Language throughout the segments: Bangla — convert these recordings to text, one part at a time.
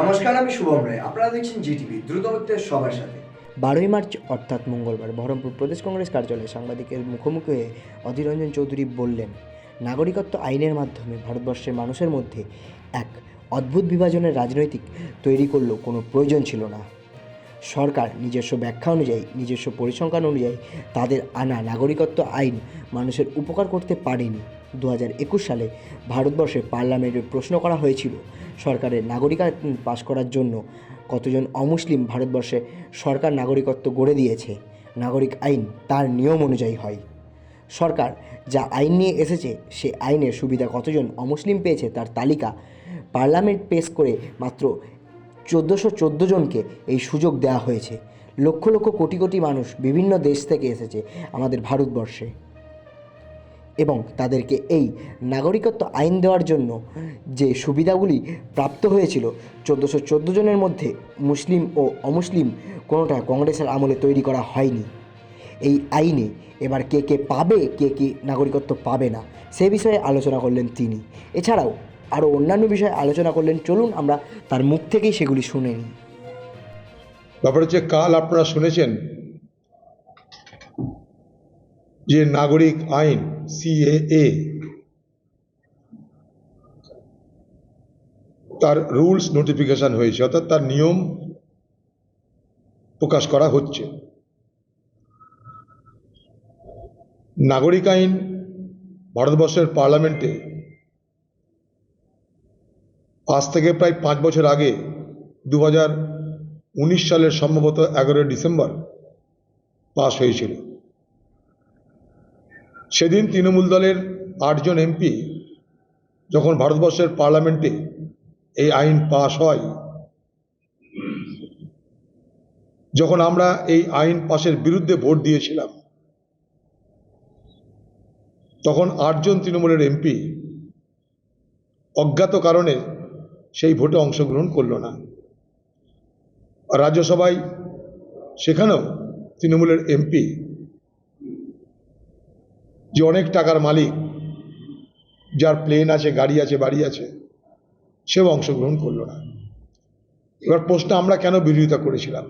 নমস্কার, আমি শুভম রায়। আপনারা দেখছেন জিটিভি দ্রুতগতির সবার সাথে। বারোই মার্চ, অর্থাৎ মঙ্গলবার, বহরমপুর প্রদেশ কংগ্রেস কার্যালয়ে সাংবাদিকের মুখোমুখি হয়ে অধীর রঞ্জন চৌধুরী বললেন, নাগরিকত্ব আইনের মাধ্যমে ভারতবর্ষের মানুষের মধ্যে এক অদ্ভুত বিভাজনের রাজনৈতিক তৈরি করলেও কোনো প্রয়োজন ছিল না। সরকার নিজস্ব ব্যাখ্যা অনুযায়ী, নিজস্ব পরিসংখ্যান অনুযায়ী তাদের আনা নাগরিকত্ব আইন মানুষের উপকার করতে পারেনি। দু হাজার একুশ সালে ভারতবর্ষে পার্লামেন্টে প্রশ্ন করা হয়েছিল, সরকারের নাগরিক পাশ করার জন্য কতজন অমুসলিম ভারতবর্ষে সরকার নাগরিকত্ব গড়ে দিয়েছে, নাগরিক আইন তার নিয়ম অনুযায়ী হয়। সরকার যা আইন নিয়ে এসেছে, সে আইনের সুবিধা কতজন অমুসলিম পেয়েছে তার তালিকা পার্লামেন্ট পেশ করে মাত্র চোদ্দোশো চোদ্দ জনকে এই সুযোগ দেওয়া হয়েছে। লক্ষ লক্ষ কোটি কোটি মানুষ বিভিন্ন দেশ থেকে এসেছে আমাদের ভারতবর্ষে। এবং তাদেরকে এই নাগরিকত্ব আইন দেওয়ার জন্য যে সুবিধাগুলি প্রাপ্ত হয়েছিল, চোদ্দোশো চোদ্দ জনের মধ্যে মুসলিম ও অমুসলিম কোনোটা কংগ্রেসের আমলে তৈরি করা হয়নি। এই আইনে এবার কে কে পাবে, কে কে নাগরিকত্ব পাবে না, সে বিষয়ে আলোচনা করলেন তিনি। এছাড়াও আরও অন্যান্য বিষয়ে আলোচনা করলেন, চলুন আমরা তার মুখ থেকেই সেগুলি শুনে নিই। ব্যাপার হচ্ছে, কাল আপনারা শুনেছেন যে নাগরিক আইন সিএএ তার রুলস নোটিফিকেশন হয়েছে, অর্থাৎ তার নিয়ম প্রকাশ করা হচ্ছে। নাগরিক আইন ভারতবর্ষের পার্লামেন্টে আজ থেকে প্রায় পাঁচ বছর আগে দু উনিশ সালের সম্ভবত এগারোই ডিসেম্বর পাশ হয়েছিল। সেদিন তৃণমূল দলের আটজন এমপি যখন ভারতবর্ষের পার্লামেন্টে এই আইন পাশ হয়, যখন আমরা এই আইন পাশের বিরুদ্ধে ভোট দিয়েছিলাম, তখন আটজন তৃণমূলের এমপি অজ্ঞাত কারণে সেই ভোটে অংশগ্রহণ করল না। রাজ্যসভায় সেখানেও তৃণমূলের এমপি যে অনেক টাকার মালিক, যার প্লেন আছে, গাড়ি আছে, বাড়ি আছে, সেও অংশগ্রহণ করল না। এবার প্রশ্ন, আমরা কেন বিরোধিতা করেছিলাম?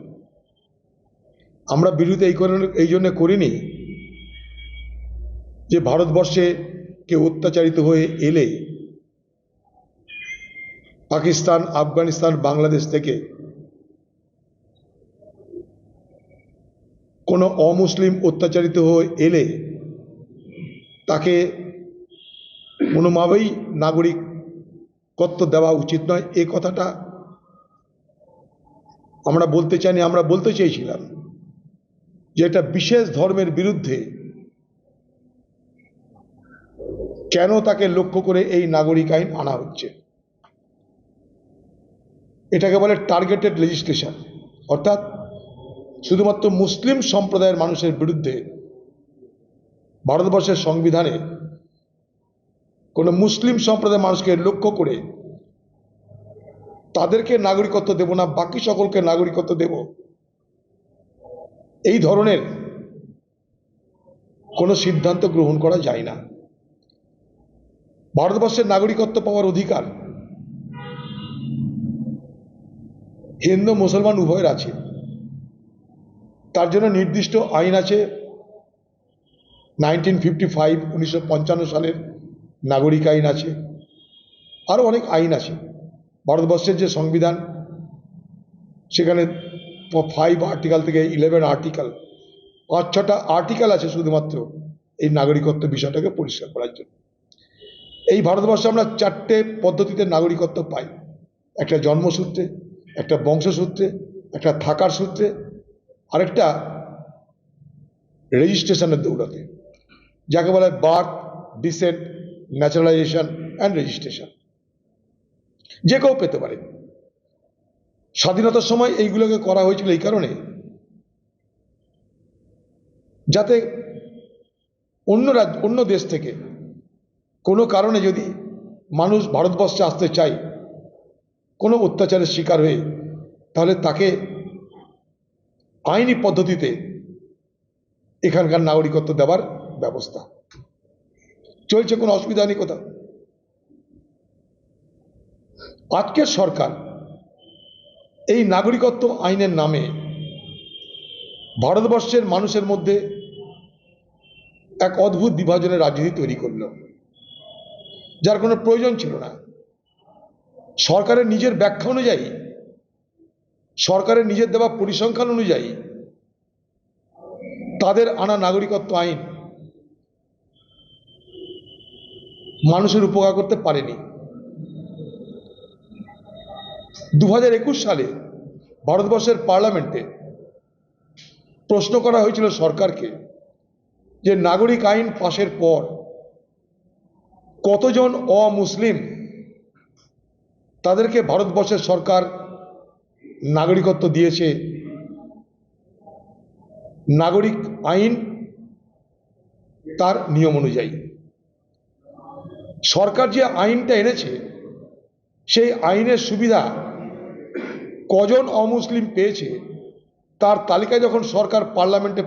আমরা বিরোধিতা এই কারণে, এই জন্য করিনি যে ভারতবর্ষে কেউ অত্যাচারিত হয়ে এলে পাকিস্তান, আফগানিস্তান, বাংলাদেশ থেকে কোনো অমুসলিম অত্যাচারিত হয়ে এলে তাকে কোনোভাবেই নাগরিকত্ব দেওয়া উচিত নয়। এ কথাটা আমরা বলতে চাইনি আমরা বলতে চেয়েছিলাম যে এটা বিশেষ ধর্মের বিরুদ্ধে কেন তাকে লক্ষ্য করে এই নাগরিক আইন আনা হচ্ছে। এটাকে বলে টার্গেটেড লেজিসলেশন অর্থাৎ শুধুমাত্র মুসলিম সম্প্রদায়ের মানুষের বিরুদ্ধে ভারতবর্ষের সংবিধানে কোনো মুসলিম সম্প্রদায়ের মানুষকে লক্ষ্য করে তাদেরকে নাগরিকত্ব দেব না, বাকি সকলকে নাগরিকত্ব দেব, এই ধরনের কোনো সিদ্ধান্ত গ্রহণ করা যায় না। ভারতবর্ষের নাগরিকত্ব পাওয়ার অধিকার হিন্দু মুসলমান উভয়ের আছে। তার জন্য নির্দিষ্ট আইন আছে। নাইনটিন ফিফটি ফাইভ, উনিশশো পঞ্চান্ন সালের নাগরিক আইন আছে। আরও অনেক আইন আছে। ভারতবর্ষের যে সংবিধান, সেখানে ফাইভ আর্টিকেল থেকে ইলেভেন আর্টিকেল পাঁচ, ছটা আর্টিকেল আছে শুধুমাত্র এই নাগরিকত্ব বিষয়টাকে পরিষ্কার করার জন্য। এই ভারতবর্ষে আমরা চারটে পদ্ধতিতে নাগরিকত্ব পাই। একটা জন্মসূত্রে একটা বংশসূত্রে, একটা থাকার সূত্রে, আরেকটা রেজিস্ট্রেশনের দৌড়াতে, যাকে বলা birth, descent, naturalisation and registration. যে কেউ পেতে পারে। স্বাধীনতার সময় এইগুলোকে করা হয়েছিল এই কারণে যাতে অন্য রাজ্য, অন্য দেশ থেকে কোনো কারণে যদি মানুষ ভারতবর্ষে আসতে চায় কোনো অত্যাচারের শিকার হয়ে তাহলে তাকে আইনি পদ্ধতিতে এখানকার নাগরিকত্ব দেওয়ার ব্যবস্থা। চলছে কোনো অসুবিধা নেই কোথাও? আজকের সরকার এই নাগরিকত্ব আইনের নামে ভারতবর্ষের মানুষের মধ্যে এক অদ্ভুত বিভাজনের রাজনীতি তৈরি করল। যার কোনো প্রয়োজন ছিল না। সরকারের নিজের ব্যাখ্যা অনুযায়ী, সরকারের নিজের দেওয়া পরিসংখ্যান অনুযায়ী, তাদের আনা নাগরিকত্ব আইন মানুষের উপকার করতে পারেনি। দু হাজার একুশ সালে ভারতবর্ষের পার্লামেন্টে প্রশ্ন করা হয়েছিল সরকারকে যে নাগরিক আইন পাশের পর কতজন অমুসলিম তাদেরকে ভারতবর্ষের সরকার নাগরিকত্ব দিয়েছে। নাগরিক আইন তার নিয়ম অনুযায়ী। সরকার যে আইনটা এনেছে, সেই আইনের সুবিধা কজন অমুসলিম পেয়েছে, তার তালিকা যখন সরকার পার্লামেন্টে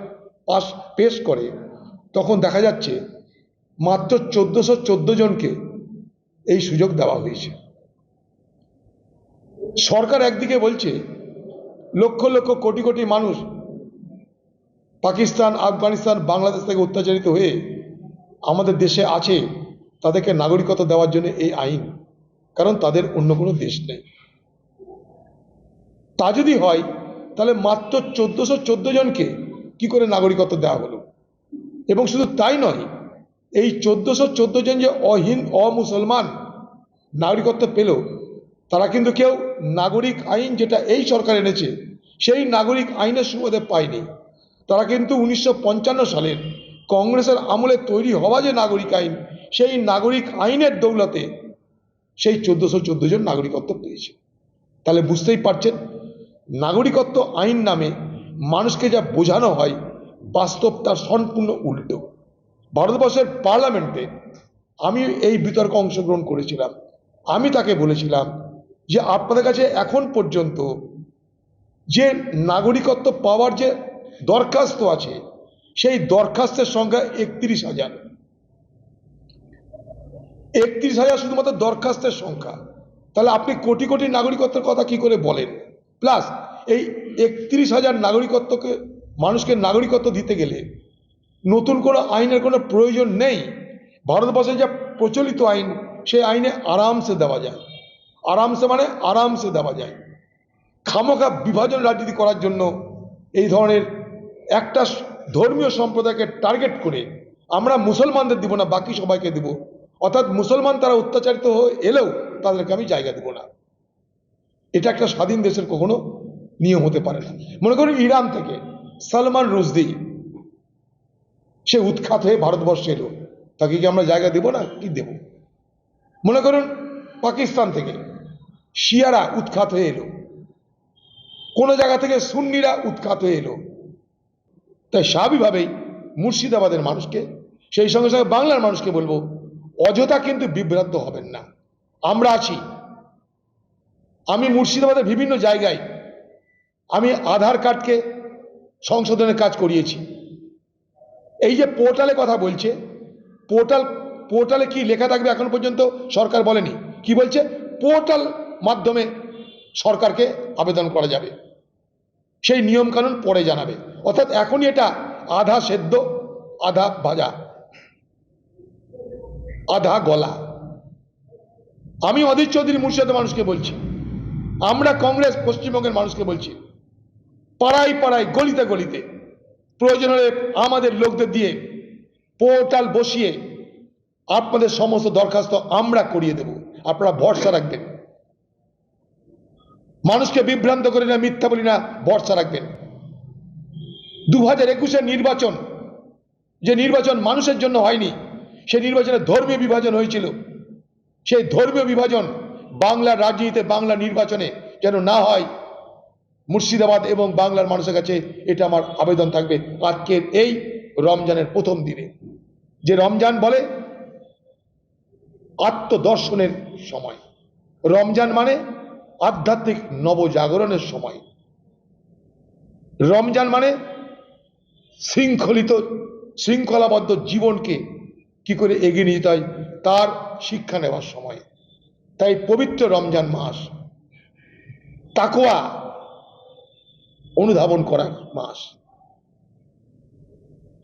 পাস, পেশ করে, তখন দেখা যাচ্ছে মাত্র চোদ্দোশো চোদ্দ জনকে এই সুযোগ দেওয়া হয়েছে। সরকার একদিকে বলছে, লক্ষ লক্ষ কোটি কোটি মানুষ পাকিস্তান, আফগানিস্তান, বাংলাদেশ থেকে অত্যাচারিত হয়ে আমাদের দেশে আছে, তাদেরকে নাগরিকত্ব দেওয়ার জন্য এই আইন। কারণ তাদের অন্য কোনো দেশ নেই। তা যদি হয়, তাহলে মাত্র চোদ্দোশো চোদ্দ জনকে কি করে নাগরিকত্ব দেওয়া হলো? এবং শুধু তাই নয়, এই চোদ্দোশো চোদ্দ জন যে অহিন, অমুসলমান নাগরিকত্ব পেল, তারা কিন্তু কেউ নাগরিক আইন যেটা এই সরকার এনেছে, সেই নাগরিক আইনের সুবাদে পায়নি। তারা কিন্তু উনিশশো পঞ্চান্ন সালের কংগ্রেসের আমলে তৈরি হওয়া যে নাগরিক আইন, সেই নাগরিক আইনের দৌলতে সেই চোদ্দোশো চোদ্দ জন নাগরিকত্ব পেয়েছে। তাহলে বুঝতেই পারছেন, নাগরিকত্ব আইন নামে মানুষকে যা বোঝানো হয়, বাস্তব তার সম্পূর্ণ উল্টো। ভারতবর্ষের পার্লামেন্টে আমি এই বিতর্কে অংশগ্রহণ করেছিলাম, আমি তাকে বলেছিলাম যে আপনাদের কাছে এখন পর্যন্ত যে নাগরিকত্ব পাওয়ার যে দরখাস্ত আছে, সেই দরখাস্তের সংখ্যা একত্রিশ হাজার। একত্রিশ হাজার শুধুমাত্র দরখাস্তের সংখ্যা। তাহলে আপনি কোটি কোটি নাগরিকত্বের কথা কি করে বলেন? প্লাস এই একত্রিশ হাজার নাগরিকত্বকে, মানুষকে নাগরিকত্ব দিতে গেলে নতুন কোনো আইনের কোনো প্রয়োজন নেই। ভারতবর্ষে যা প্রচলিত আইন, সেই আইনে আরামসে দেওয়া যায়। আরামসে মানে আরামসে দেওয়া যায়। খামোখা বিভাজন রাজনীতি করার জন্য এই ধরনের একটা ধর্মীয় সম্প্রদায়কে টার্গেট করে আমরা মুসলমানদের দিব না, বাকি সবাইকে দিব। অর্থাৎ মুসলমান তারা অত্যাচারিত হয়ে এলেও তাদেরকে আমি জায়গা দেব না। এটা একটা স্বাধীন দেশের কখনো নিয়ম হতে পারে না। মনে করুন ইরান থেকে সালমান রুজদি সে উৎখাত হয়ে ভারতবর্ষে এলো। তাকে কি আমরা জায়গা দেব না? কি দেব? মনে করুন পাকিস্তান থেকে শিয়ারা উৎখাত হয়ে এলো। কোনো জায়গা থেকে সুন্নিরা উৎখাত হয়ে এলো। তাই স্বাভাবিকভাবেই মুর্শিদাবাদের মানুষকে, সেই সঙ্গে সঙ্গে বাংলার মানুষকে বলব, অযথা কিন্তু বিভ্রান্ত হবেন না। আমরা আছি। আমি মুর্শিদাবাদের বিভিন্ন জায়গায় আমি আধার কার্ডকে সংশোধনের কাজ করিয়েছি। এই যে পোর্টালে কথা বলছে, পোর্টাল, পোর্টালে কি লেখা থাকবে এখন পর্যন্ত সরকার বলেনি। কি বলছে? পোর্টাল মাধ্যমে সরকারকে আবেদন করা যাবে। সেই নিয়মকানুন পরে জানাবে। অর্থাৎ এখনই এটা আধা সেদ্ধ, আধা ভাজা। আধা গলা। আমি অধীর চৌধুরী মুর্শিদাবাদের মানুষকে বলছি। আমরা কংগ্রেস পশ্চিমবঙ্গের মানুষকে বলছি। পাড়ায় পাড়ায়, গলিতে গলিতে, প্রয়োজন হলে আমাদের লোকদের দিয়ে পোর্টাল বসিয়ে আপনাদের সমস্ত দরখাস্ত আমরা করিয়ে দেব। আপনারা ভরসা রাখবেন। মানুষকে বিভ্রান্ত করি না, মিথ্যা বলি না, ভরসা রাখবেন। দু হাজার একুশের নির্বাচন, যে নির্বাচন মানুষের জন্য হয়নি সেই নির্বাচনে ধর্মীয় বিভাজন হয়েছিল। সেই ধর্মীয় বিভাজন বাংলার রাজনীতিতে, বাংলা নির্বাচনে যেন না হয়, মুর্শিদাবাদ এবং বাংলার মানুষের কাছে এটা আমার আবেদন থাকবে। আজকের এই রমজানের প্রথম দিনে। যে রমজান বলে, আত্মদর্শনের সময়। রমজান মানে আধ্যাত্মিক নবজাগরণের সময়। রমজান মানে শৃঙ্খলিত, শৃঙ্খলাবদ্ধ জীবনকে কি করে এগিয়ে নিয়ে যেতে হয়? তার শিক্ষা নেওয়ার সময়। তাই পবিত্র রমজান মাস তাকোয়া অনুধাবন করার মাস।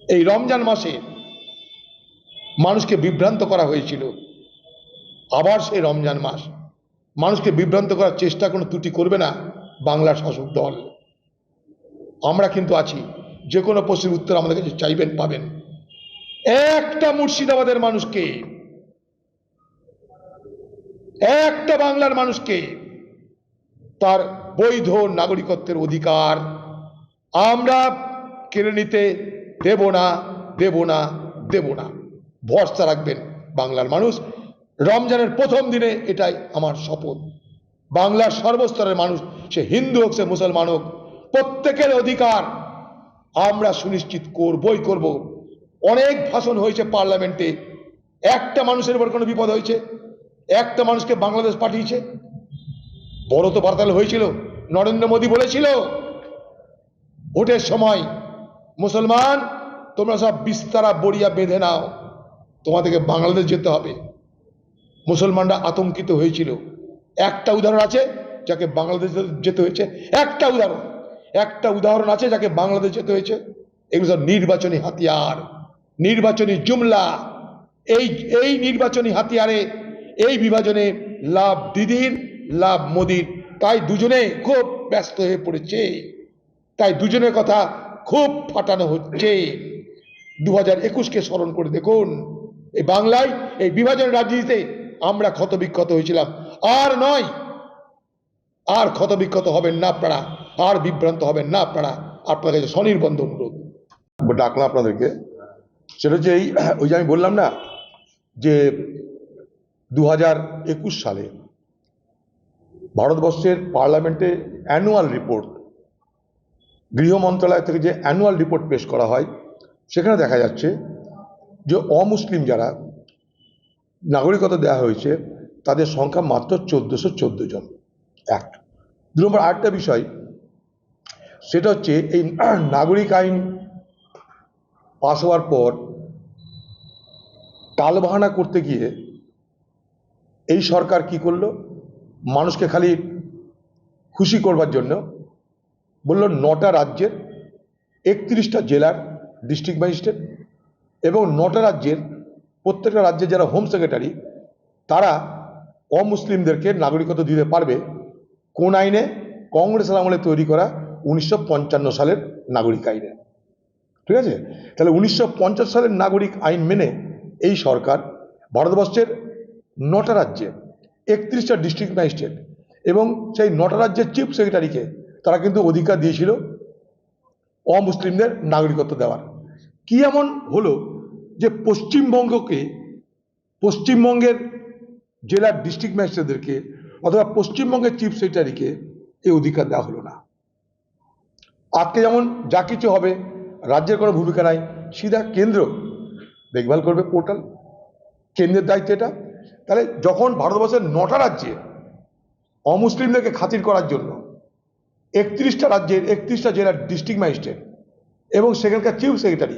এই রমজান মাসে মানুষকে বিভ্রান্ত করা হয়েছিল। আবার সেই রমজান মাস মানুষকে বিভ্রান্ত করার চেষ্টা কোনো ত্রুটি করবে না বাংলার শাসক দল। আমরা কিন্তু আছি, যে কোনো প্রশ্নের উত্তর আমাদের কাছে চাইবেন, পাবেন। একটা মুর্শিদাবাদের মানুষকে, একটা বাংলার মানুষকে তার বৈধ নাগরিকত্বের অধিকার আমরা কেড়ে নিতে দেব না দেব না দেব না। ভরসা রাখবেন বাংলার মানুষ। রমজানের প্রথম দিনে এটাই আমার শপথ। বাংলার সর্বস্তরের মানুষ, সে হিন্দু হোক, সে মুসলমান হোক, প্রত্যেকের অধিকার আমরা সুনিশ্চিত করবই করব। অনেক ভাষণ হয়েছে পার্লামেন্টে। একটা মানুষের উপর কোনো বিপদ হয়েছে? একটা মানুষকে বাংলাদেশ পাঠিয়েছে? বড় তো বার্তাল হয়েছিল, নরেন্দ্র মোদী বলেছিল, ভোটের সময় মুসলমান, তোমরা সব বিস্তারা বড়িয়া বেঁধে নাও। তোমাদেরকে বাংলাদেশ যেতে হবে। মুসলমানরা আতঙ্কিত হয়েছিল। একটা উদাহরণ আছে যাকে বাংলাদেশ যেতে হয়েছে। একটা উদাহরণ। একটা উদাহরণ আছে যাকে বাংলাদেশ যেতে হয়েছে। এগুলো সব নির্বাচনী হাতিয়ার। নির্বাচনী জুমলা। এই এই নির্বাচনী হাতিয়ারে, এই বিভাজনে লাভ দিদির, লাভ মোদির। তাই দুজনে খুব ব্যস্ত হয়ে পড়েছে। তাই দুজনের কথা খুব ফাটানো হচ্ছে। দু হাজার একুশকে স্মরণ করে দেখুন। এই বাংলায় এই বিভাজন রাজনীতিতে আমরা ক্ষতবিক্ষত হয়েছিলাম। আর নয়, আর ক্ষতবিক্ষত হবেন না আপনারা, আর বিভ্রান্ত হবেন না আপনারা। আপনাদের কাছে স্বনির্বন্ধ অনুরোধ। ডাকলাম আপনাদেরকে। সেটা হচ্ছে এই, ওই যে আমি বললাম না, যে দু হাজার একুশ সালে ভারতবর্ষের পার্লামেন্টে অ্যানুয়াল রিপোর্ট, গৃহ মন্ত্রণালয় থেকে যে অ্যানুয়াল রিপোর্ট পেশ করা হয়, সেখানে দেখা যাচ্ছে যে অমুসলিম যারা নাগরিকতা দেওয়া হয়েছে, তাদের সংখ্যা মাত্র চোদ্দোশো চোদ্দ জন। এক। দু নম্বর, আরেকটা বিষয়, সেটা হচ্ছে এই নাগরিক আইন পাশ হওয়ার পর টালবাহানা করতে গিয়ে এই সরকার কি করল? মানুষকে খালি খুশি করবার জন্য বলল, নটা রাজ্যের একত্রিশটা জেলার ডিস্ট্রিক্ট ম্যাজিস্ট্রেট এবং নটা রাজ্যের প্রত্যেকটা রাজ্যে যারা হোম সেক্রেটারি তারা অমুসলিমদেরকে নাগরিকত্ব দিতে পারবে কোন আইনে? কংগ্রেসের আমলে তৈরি করা উনিশশো পঞ্চান্ন সালের নাগরিক আইনে। ঠিক আছে? তাহলে উনিশশো পঞ্চাশ সালের নাগরিক আইন মেনে এই সরকার ভারতবর্ষের নটা রাজ্যে একত্রিশটা ডিস্ট্রিক্ট ম্যাজিস্ট্রেট এবং সেই নটা রাজ্যের চিফ সেক্রেটারিকে তারা কিন্তু অধিকার দিয়েছিল অমুসলিমদের নাগরিকত্ব দেওয়ার। কি এমন হলো? যে পশ্চিমবঙ্গকে, পশ্চিমবঙ্গের জেলার ডিস্ট্রিক্ট ম্যাজিস্ট্রেটদেরকে অথবা পশ্চিমবঙ্গের চিফ সেক্রেটারিকে এই অধিকার দেওয়া হলো না। আজকে যেমন যা কিছু হবে, রাজ্যের কোনো ভূমিকা নাই, সিধা কেন্দ্র দেখভাল করবে পোর্টাল কেন্দ্রের দায়িত্ব এটা। তাহলে যখন ভারতবর্ষের নটা রাজ্যে অমুসলিমদেরকে খাতির করার জন্য একত্রিশটা রাজ্যের একত্রিশটা জেলার ডিস্ট্রিক্ট ম্যাজিস্ট্রেট এবং সেখানকার চিফ সেক্রেটারি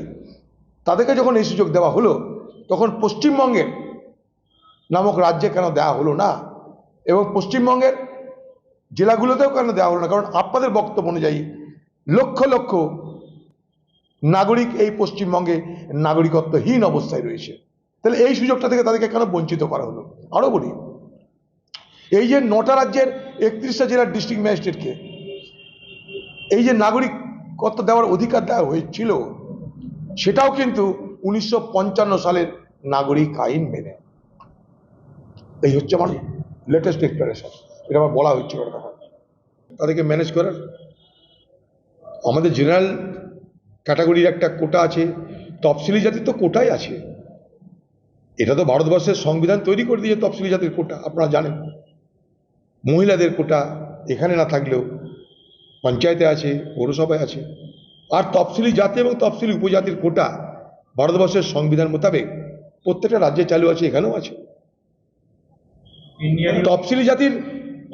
তাদেরকে যখন এই সুযোগ দেওয়া হলো, তখন পশ্চিমবঙ্গের নামক রাজ্যে কেন দেওয়া হলো না? এবং পশ্চিমবঙ্গের জেলাগুলোতেও কেন দেওয়া হলো না? কারণ আপনাদের বক্তব্য অনুযায়ী লক্ষ লক্ষ নাগরিক এই পশ্চিমবঙ্গে নাগরিকত্বহীন অবস্থায় রয়েছে। তাহলে এই সুযোগটা থেকে তাদেরকে কেন বঞ্চিত করা হলো? আরও বলি, এই যে নটা রাজ্যের একত্রিশটা জেলার ডিস্ট্রিক্ট ম্যাজিস্ট্রেটকে এই যে নাগরিকত্ব দেওয়ার অধিকার দেওয়া হয়েছিল সেটাও কিন্তু উনিশশো পঞ্চান্ন সালের নাগরিক আইন মেনে। এই হচ্ছে আমার লেটেস্ট ডিক্লারেশন এটা আমার বলা হচ্ছিল তখন তাদেরকে ম্যানেজ করার। আমাদের জেনারেল ক্যাটাগরির একটা কোটা আছে। তফসিলি জাতির তো কোটাই আছে। এটা তো ভারতবর্ষের সংবিধান তৈরি করে দিয়েছে তফসিলি জাতির কোটা, আপনারা জানেন। মহিলাদের কোটা এখানে না থাকলেও পঞ্চায়েতে আছে, পৌরসভায় আছে। আর তফসিলি জাতি এবং তফসিলি উপজাতির কোটা ভারতবর্ষের সংবিধান মোতাবেক প্রত্যেকটা রাজ্যে চালু আছে এখানেও আছে। তফসিলি জাতির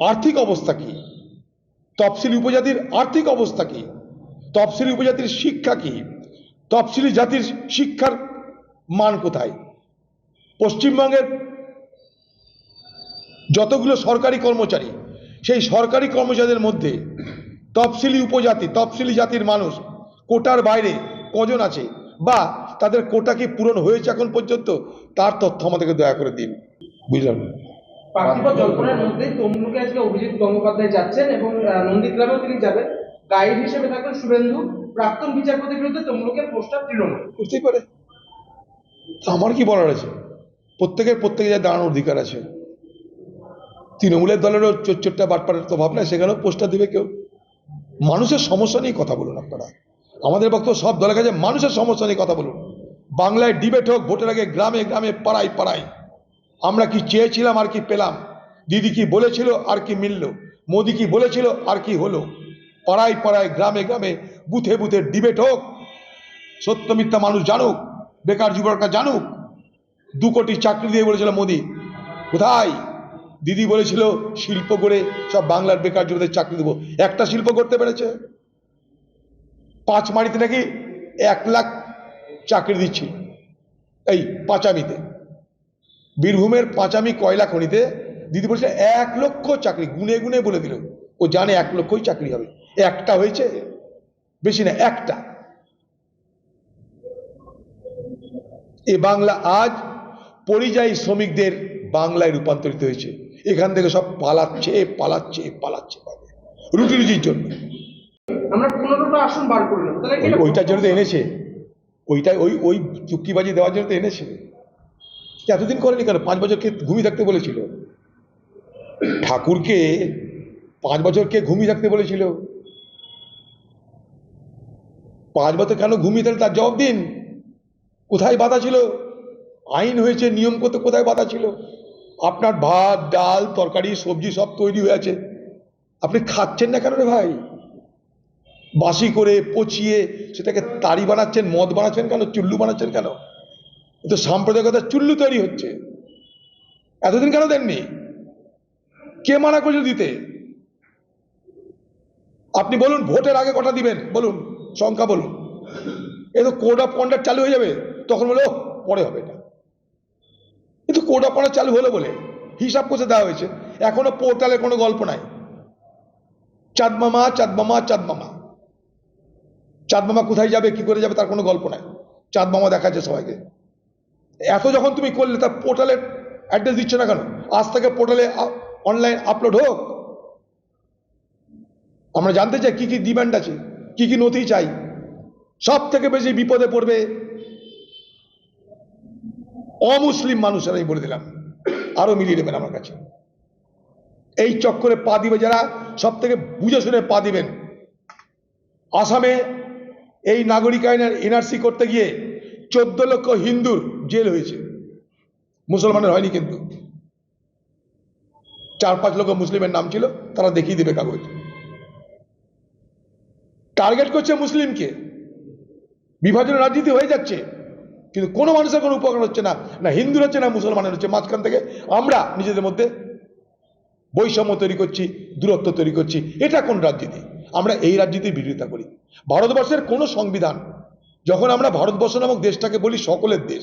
আর্থিক অবস্থা কি? তফসিলি উপজাতির আর্থিক অবস্থা কি? তফসিলি উপজাতির শিক্ষা কি? তফসিলি জাতির শিক্ষার মান কোথায়? পশ্চিমবঙ্গের যতগুলো সরকারি কর্মচারী সেই সরকারি কর্মচারীদের মধ্যে তফসিলি উপজাতি তফসিলি জাতির মানুষ কোটার বাইরে কজন আছে? বা তাদের কোটা কি পূরণ হয়েছে এখন পর্যন্ত? তার তথ্য আমাদেরকে দয়া করে দিন। বুঝলাম না। পার্থিব জল্পনার মধ্যেই তমলুকে আজকে অভিজিৎ গঙ্গোপাধ্যায় যাচ্ছেন এবং নন্দীগ্রামেও তিনি যাবেন। গাইড হিসেবে থাকবেন শুভেন্দু। প্রাক্তন বিচারপতির বিরুদ্ধে তমলুকে পোস্টার তৃণমূল বুঝতেই পারে। আমার কি বলার আছে? প্রত্যেকের প্রত্যেকে যা দাঁড়ানোর অধিকার আছে। তৃণমূলের দলেরও চোরচোরটা বাটপাড়ের তো ভাবনা সেখানেও পোস্টার দেবে কেউ। মানুষের সমস্যা নিয়ে কথা বলুন আপনারা। আমাদের বক্তব্য সব দলের কাছে মানুষের সমস্যা নিয়ে কথা বলুন। বাংলায় ডিবেট হোক, ভোটের আগে গ্রামে গ্রামে পাড়ায় পাড়ায়। আমরা কি চেয়েছিলাম আর কি পেলাম? দিদি কি বলেছিল আর কি মিলল? মোদি কি বলেছিল আর কি হলো? পাড়ায় পাড়ায়, গ্রামে গ্রামে, বুথে বুথে ডিবেট হোক। সত্য মিথ্যা মানুষ জানুক, বেকার যুবকরা জানুক। দু কোটি চাকরি দিয়ে বলেছিল মোদি। কোথায়? দিদি বলেছিল, শিল্প করে সব বাংলার বেকার যুবকদের চাকরি দেবো। একটা শিল্প করতে পেরেছে। পাঁচ মারিতে নাকি এক লাখ চাকরি দিচ্ছিল এই পাঁচামিতে। বীরভূমের পাঁচামি কয়লা খনিতে দিদি বলছে, এক লক্ষ চাকরি, গুনে গুনে বলে দিল। ও জানে এক লক্ষই চাকরি হবে। একটা হয়েছে, বেশি না, একটা। এ বাংলা আজ পরিযায়ী শ্রমিকদের বাংলায় রূপান্তরিত হয়েছে। এখান থেকে সব পালাচ্ছে পালাচ্ছে পালাচ্ছে। রুটি রুজির জন্য। আমরা পনেরোটা আসন বার করে নেব। তাহলে ওইটার জন্য তো এনেছে। ওইটাই ওই ওই চুক্তিবাজি দেওয়ার জন্য তো এনেছে। এতদিন করেনি কেন? পাঁচ বছরকে ঘুমিয়ে থাকতে বলেছিল। ঠাকুরকে পাঁচ বছরকে ঘুমিয়ে থাকতে বলেছিল। পাঁচ বছর কেন ঘুমিয়ে থাকলে তার জবাব দিন। কোথায় বাধা ছিল? আইন হয়েছে নিয়ম করতে কোথায় বাধা ছিল? আপনার ভাত ডাল তরকারি সবজি সব তৈরি হয়ে আছে। আপনি খাচ্ছেন না কেন রে ভাই? বাসি করে পচিয়ে সেটাকে তাড়ি বানাচ্ছেন, মদ বানাচ্ছেন কেন? চুল্লু বানাচ্ছেন কেন? তো সাম্প্রদায়িকতার চুল্লু তৈরি হচ্ছে। এতদিন কেন দেননি? কে মানা করেছিল দিতে? আপনি বলুন, ভোটের আগে কটা দিবেন? বলুন, সংখ্যা বলুন। এ তো কোড অফ কন্ডাক্ট চালু হয়ে যাবে, তখন বলে পরে হবে এটা। কিন্তু কোড অফ কন্ডাক্ট চালু হলো বলে, হিসাব করে দেওয়া হয়েছে। এখনও পোর্টালে কোনো গল্প নাই। চাঁদ মামা চাঁদ মামা চাঁদ মামা চাঁদ মামা কোথায় যাবে, কি করে যাবে, তার কোনো গল্প নাই। চাঁদ মামা দেখাচ্ছে সবাইকে। এত যখন তুমি করলে, তার পোর্টালে অ্যাড্রেস দিচ্ছ না কেন? আজ থেকে পোর্টালে অনলাইন আপলোড হোক। আমরা জানতে চাই কি কি ডিমান্ড আছে, কি কি নথি চাই। সব থেকে বেশি বিপদে পড়বে অমুসলিম মানুষেরা, আমি বলে দিলাম। আরও মিলিয়ে নেবেন আমার কাছে। এই চক্করে পা দিবে যারা, সব থেকে বুঝে শুনে পা দিবেন। আসামে এই নাগরিক আইনের এনআরসি করতে গিয়ে চোদ্দ লক্ষ হিন্দুর জেল হয়েছে। মুসলমানের হয়নি কিন্তু। চার পাঁচ লক্ষ মুসলিমের নাম ছিল, তারা দেখিয়ে দেবে কাগজ। টার্গেট করছে মুসলিমকে। বিভাজনের রাজনীতি হয়ে যাচ্ছে, কিন্তু কোনো মানুষের কোনো উপকার হচ্ছে না না হিন্দুর হচ্ছে, না মুসলমানের হচ্ছে। মাঝখান থেকে আমরা নিজেদের মধ্যে বৈষম্য তৈরি করছি, দূরত্ব তৈরি করছি। এটা কোন রাজনীতি? আমরা এই রাজনীতির বিরোধিতা করি। ভারতবর্ষের কোনো সংবিধান যখন আমরা ভারতবর্ষ নামক দেশটাকে বলি সকলের দেশ,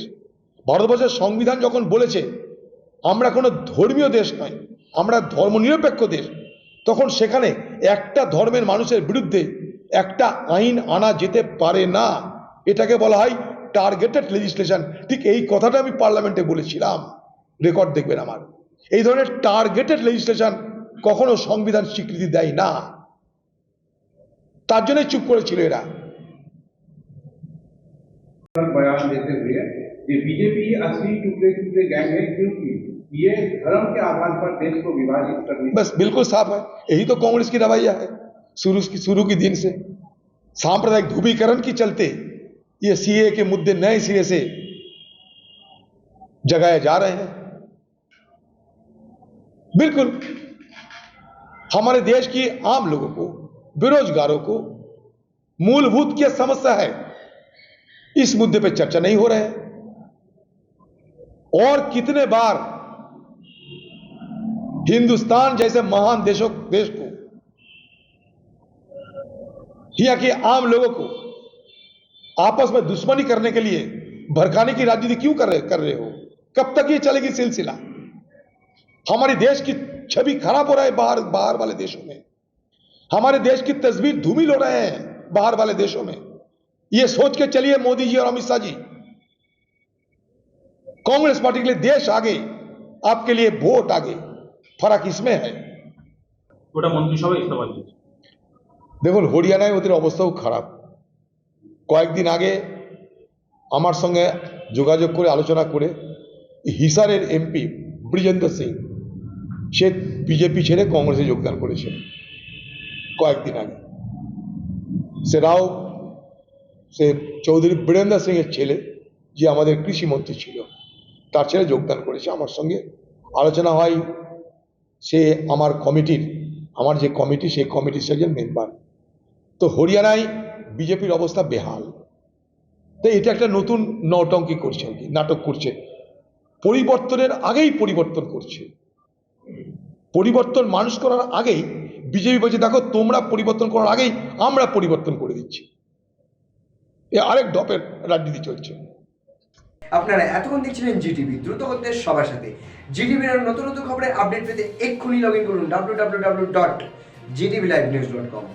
ভারতবর্ষের সংবিধান যখন বলেছে, আমরা কোনো ধর্মীয় দেশ নয়, আমরা ধর্মনিরপেক্ষ দেশ, তখন সেখানে একটা ধর্মের মানুষের বিরুদ্ধে একটা আইন আনা যেতে পারে না। এটাকে বলা হয় টার্গেটেড লেজিসলেশন ঠিক এই কথাটা আমি পার্লামেন্টে বলেছিলাম। রেকর্ড দেখবেন আমার। এই ধরনের টার্গেটেড লেজিসলেশন কখনো সংবিধান স্বীকৃতি দেয় না। তার জন্যই চুপ করেছিল এরা बयान देते हुए कि बीजेपी असली टुकड़े टुकड़े गैंग है क्योंकि ये धर्म के आधार पर देश को विभाजित करने बस बिल्कुल साफ है यही तो कांग्रेस की रवैया है शुरू की शुरू के दिन से सांप्रदायिक ध्रुवीकरण की चलते ये सीए के मुद्दे नए सिरे से जगाए जा रहे हैं बिल्कुल हमारे देश की आम लोगों को बेरोजगारों को मूलभूत क्या समस्या है? इस मुद्दे पर चर्चा नहीं हो रहे और कितने बार हिंदुस्तान जैसे महान देशों, देश को या कि आम लोगों को आपस में दुश्मनी करने के लिए भड़काने की राजनीति क्यों कर रहे कर रहे हो? कब तक ये चलेगी सिलसिला? हमारे देश की छवि खराब हो रहा है बाहर बाहर वाले देशों में। हमारे देश की तस्वीर धूमिल हो रहे हैं बाहर वाले देशों में ये सोच के चलिए मोदी जी और अमित शाह जी कांग्रेस पार्टी के लिए देश आगे आपके लिए वोट आगे फर्क इसमें है গোটা মন্ত্রিসভা ইস্তফা দিয়েছে দেখুন হরিয়ানায় ওদের অবস্থাও খারাপ কয়েকদিন আগে আমার সঙ্গে যোগাযোগ করে আলোচনা করে হিসারের এমপি ব্রিজেন্দ্র সিং সে বিজেপি ছেড়ে কংগ্রেসে যোগদান করেছে কয়েকদিন আগে। সেটাও সে চৌধুরী বীরেন্দ্র সিংয়ের ছেলে, যে আমাদের কৃষিমন্ত্রী ছিল, তার ছেলে যোগদান করেছে। আমার সঙ্গে আলোচনা হয়, সে আমার কমিটির, আমার যে কমিটি, সেই কমিটির সে একজন মেম্বার তো হরিয়ানায় বিজেপির অবস্থা বেহাল। তো এটা একটা নতুন নটঙ্কি করছে আর কি, নাটক করছে। পরিবর্তনের আগেই পরিবর্তন করছে। পরিবর্তন মানুষ করার আগেই বিজেপি বলছে, দেখো, তোমরা পরিবর্তন করার আগেই আমরা পরিবর্তন করে দিচ্ছি। এ আরেক ডপের রাজনীতি চলছে। আপনারা এতক্ষণ দেখছিলেন জিটিভি দ্রুত হতে সবার সাথে। জিটিভির নতুন নতুন খবরের আপডেট পেতে এক্ষুনি লগ ইন করুন W W W dot GTV live news dot com